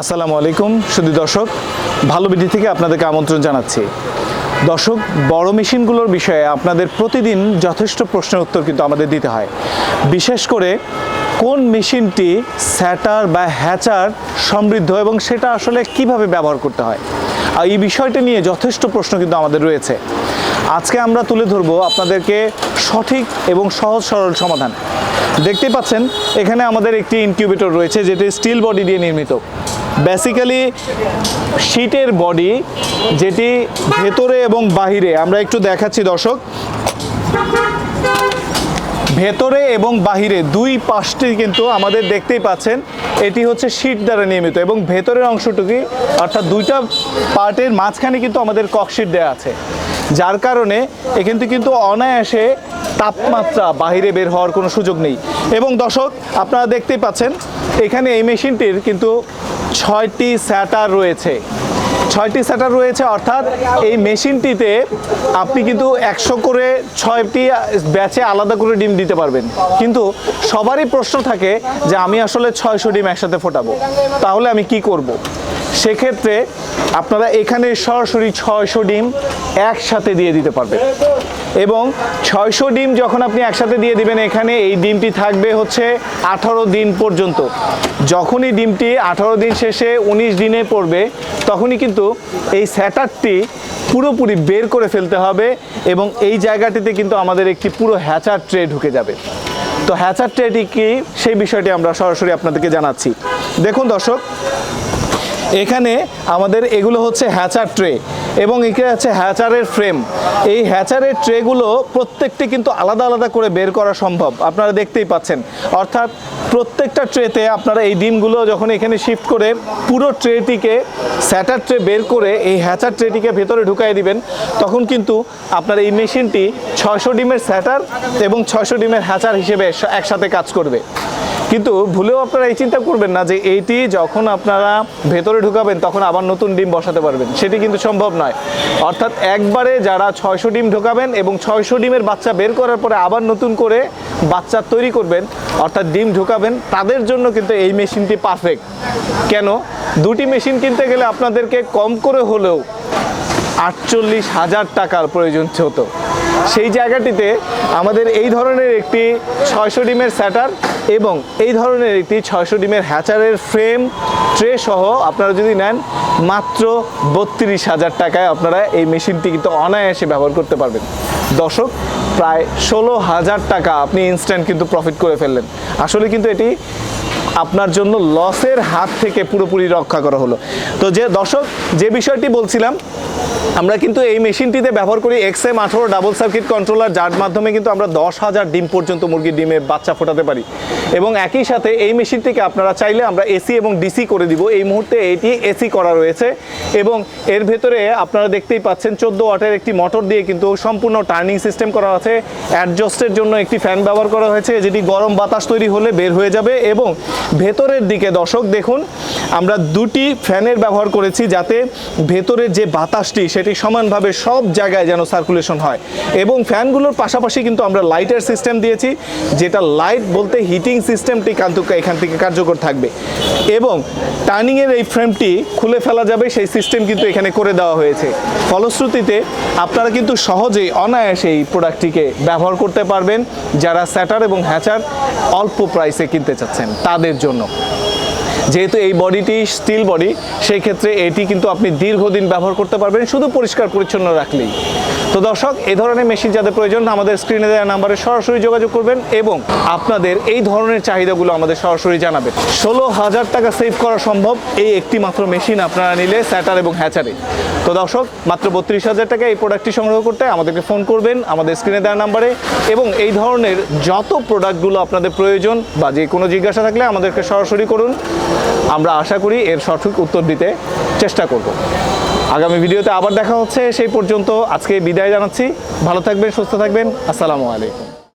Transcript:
আসসালামু আলাইকুম সুদী দর্শক, ভালো বিধি থেকে আপনাদেরকে আমন্ত্রণ জানাচ্ছি। দর্শক, বড় মেশিনগুলোর বিষয়ে আপনাদের প্রতিদিন যথেষ্ট প্রশ্নের উত্তর কিন্তু আমাদের দিতে হয়। বিশেষ করে কোন মেশিনটি স্যাটার বা হ্যাচার সমৃদ্ধ এবং সেটা আসলে কীভাবে ব্যবহার করতে হয়? আর এই বিষয়টা নিয়ে যথেষ্ট প্রশ্ন কিন্তু আমাদের রয়েছে। আজকে আমরা তুলে ধরবো আপনাদেরকে সঠিক এবং সহজ সরল সমাধান। দেখতে পাচ্ছেন, এখানে আমাদের একটি ইনকিউবেটর রয়েছে, যেটি স্টিল বডি দিয়ে নির্মিত। বেসিক্যালি শীটের বডি যেটি ভেতরে এবং বাহিরে, আমরা একটু দেখাচ্ছি দর্শক। ভেতরে এবং বাহিরে, দুই পাশটি কিন্তু আমাদের দেখতেই পাচ্ছেন, এটি হচ্ছে শীট দ্বারা নির্মিত এবং ভেতরের অংশটুকুই, অর্থাৎ দুইটা পার্টের মাঝখানে কিন্তু আমাদের ককশিট দেওয়া আছে। যার কারণে এখান থেকে কিন্তু অনায়াসে তাপমাত্রা বাহিরে বের হওয়ার কোনো সুযোগ নেই। এবং দর্শক, আপনারা দেখতেই পাচ্ছেন, এখানে এই মেশিনটির কিন্তু ছয়টি স্যাটার রয়েছে। ছয়টি স্যাটার রয়েছে, অর্থাৎ এই মেশিনটিতে আপনি কিন্তু একশো করে ছয়টি ব্যাচে আলাদা করে ডিম দিতে পারবেন। কিন্তু সবারই প্রশ্ন থাকে যে আমি আসলে ছয়শো ডিম একসাথে ফোটাবো। তাহলে আমি কি করব। সেক্ষেত্রে আপনারা এখানে সরাসরি ছয়শো ডিম একসাথে দিয়ে দিতে পারবেন। এবং ছয়শো ডিম যখন আপনি একসাথে দিয়ে দিবেন এখানে, এই ডিমটি থাকবে হচ্ছে আঠারো দিন পর্যন্ত। যখনই ডিমটি আঠারো দিন শেষে উনিশ দিনে পড়বে, তখনই কিন্তু এই স্যাটারটি পুরোপুরি বের করে ফেলতে হবে এবং এই জায়গাটিতে কিন্তু আমাদের একটি পুরো হ্যাচার ট্রে ঢুকে যাবে। তো হ্যাচার ট্রেটি কি? সেই বিষয়টি আমরা সরাসরি আপনাদেরকে জানাচ্ছি। দেখুন দর্শক এখানে আমাদের এগুলো হচ্ছে হ্যাচার ট্রে এবং এখানে আছে হ্যাচারের ফ্রেম। এই হ্যাচারের ট্রেগুলো প্রত্যেকটি কিন্তু আলাদা আলাদা করে বের করা সম্ভব, আপনারা দেখতেই পাচ্ছেন। অর্থাৎ প্রত্যেকটা ট্রেতে আপনারা এই ডিমগুলো যখন এখানে শিফট করে পুরো ট্রেটিকে স্যাটার ট্রে বের করে এই হ্যাচার ট্রেটিকে ভেতরে ঢুকাই দিবেন, তখন কিন্তু আপনার এই মেশিনটি ছয়শো ডিমের স্যাটার এবং ছয়শো ডিমের হ্যাচার হিসেবে একসাথে কাজ করবে। কিন্তু ভুলেও আপনারা এই চিন্তা করবেন না যে এইটি যখন আপনারা ভেতরে ঢুকাবেন, তখন আবার নতুন ডিম বসাতে পারবেন। সেটি কিন্তু সম্ভব নয়। অর্থাৎ একবারে যারা ছয়শো ডিম ঢোকাবেন এবং ছয়শো ডিমের বাচ্চা বের করার পরে আবার নতুন করে বাচ্চা তৈরি করবেন, অর্থাৎ ডিম ঢোকাবেন, তাদের জন্য কিন্তু এই মেশিনটি পারফেক্ট কেন? দুটি মেশিন কিনতে গেলে আপনাদেরকে কম করে হলেও আটচল্লিশ হাজার টাকার প্রয়োজন হতো। সেই জায়গাটিতে আমাদের এই ধরনের একটি ছয়শো ডিমের স্যাটার এবং এই ধরনের একটি ছয়শো ডিমের হ্যাচারের ফ্রেম ট্রে সহ আপনারা যদি নেন, মাত্র বত্রিশ হাজার টাকায় আপনারা এই মেশিনটি কিন্তু অনায়াসে ব্যবহার করতে পারবেন। দর্শক, প্রায় ষোলো হাজার টাকা আপনি ইনস্ট্যান্ট কিন্তু প্রফিট করে ফেললেন। আসলে কিন্তু এটি আপনার জন্য লসের হাত থেকে পুরোপুরি রক্ষা করা হলো। তো যে দর্শক, যে বিষয়টি বলছিলাম, আমরা কিন্তু এই মেশিনটিতে ব্যবহার করি এক্স এম আঠারো ডাবল সার্কিট কন্ট্রোলার, যার মাধ্যমে কিন্তু আমরা দশ হাজার ডিম পর্যন্ত মুরগির ডিমে বাচ্চা ফোটাতে পারি। এবং একই সাথে এই মেশিনটিকে আপনারা চাইলে আমরা এসি এবং ডিসি করে দিব। এই মুহূর্তে এটি এসি করা রয়েছে এবং এর ভেতরে আপনারা দেখতেই পাচ্ছেন চোদ্দ ওয়াটের একটি মোটর দিয়ে কিন্তু সম্পূর্ণ টার্নিং সিস্টেম করা আছে। অ্যাডজাস্টের জন্য একটি ফ্যান ব্যবহার করা হয়েছে। যেটি গরম বাতাস তৈরি হলে বের হয়ে যাবে এবং ভেতরের দিকে। দর্শক, দেখুন, আমরা দুটি ফ্যানের ব্যবহার করেছি যাতে ভেতরের যে বাতাসটি, সেটি সমানভাবে সব জায়গায় যেন সার্কুলেশন হয়। এবং ফ্যানগুলোর পাশাপাশি কিন্তু আমরা লাইটের সিস্টেম দিয়েছি, যেটা লাইট বলতে হিটিং সিস্টেমটি কিন্তু এখান থেকে কার্যকর থাকবে। এবং টার্নিংয়ের এই ফ্রেমটি খুলে ফেলা যাবে, সেই সিস্টেম কিন্তু এখানে করে দেওয়া হয়েছে। ফলশ্রুতিতে আপনারা কিন্তু সহজেই অনায়াসে এই প্রোডাক্টটিকে ব্যবহার করতে পারবেন, যারা স্যাটার এবং হ্যাচার অল্প প্রাইসে কিনতে চাচ্ছেন। তাদের জন্য। যেহেতু এই বডিটি স্টিল বডি সেই ক্ষেত্রে এটি কিন্তু আপনি দীর্ঘদিন ব্যবহার করতে পারবেন, শুধু পরিষ্কার পরিচ্ছন্ন রাখলেই। তো দর্শক এই ধরনের মেশিন যাদের প্রয়োজন, আমাদের স্ক্রিনে দেওয়া নাম্বারে সরাসরি যোগাযোগ করবেন এবং আপনাদের এই ধরনের চাহিদাগুলো আমাদের সরাসরি জানাবেন। ষোলো হাজার টাকা সেভ করা সম্ভব এই একটি মাত্র মেশিন আপনারা নিলে স্যাটার এবং হ্যাচারে তো দর্শক, মাত্র বত্রিশ হাজার টাকা এই প্রোডাক্টটি সংগ্রহ করতে আমাদেরকে ফোন করবেন আমাদের স্ক্রিনে দেওয়া নাম্বারে এবং এই ধরনের যত প্রোডাক্টগুলো আপনাদের প্রয়োজন বা যে কোনো জিজ্ঞাসা থাকলে আমাদেরকে সরাসরি করুন। আমরা আশা করি এর সঠিক উত্তর দিতে চেষ্টা করব। আগামী ভিডিওতে আবার দেখা হচ্ছে, সেই পর্যন্ত আজকে বিদায় জানাচ্ছি। ভালো থাকবেন, সুস্থ থাকবেন। আসসালামু আলাইকুম।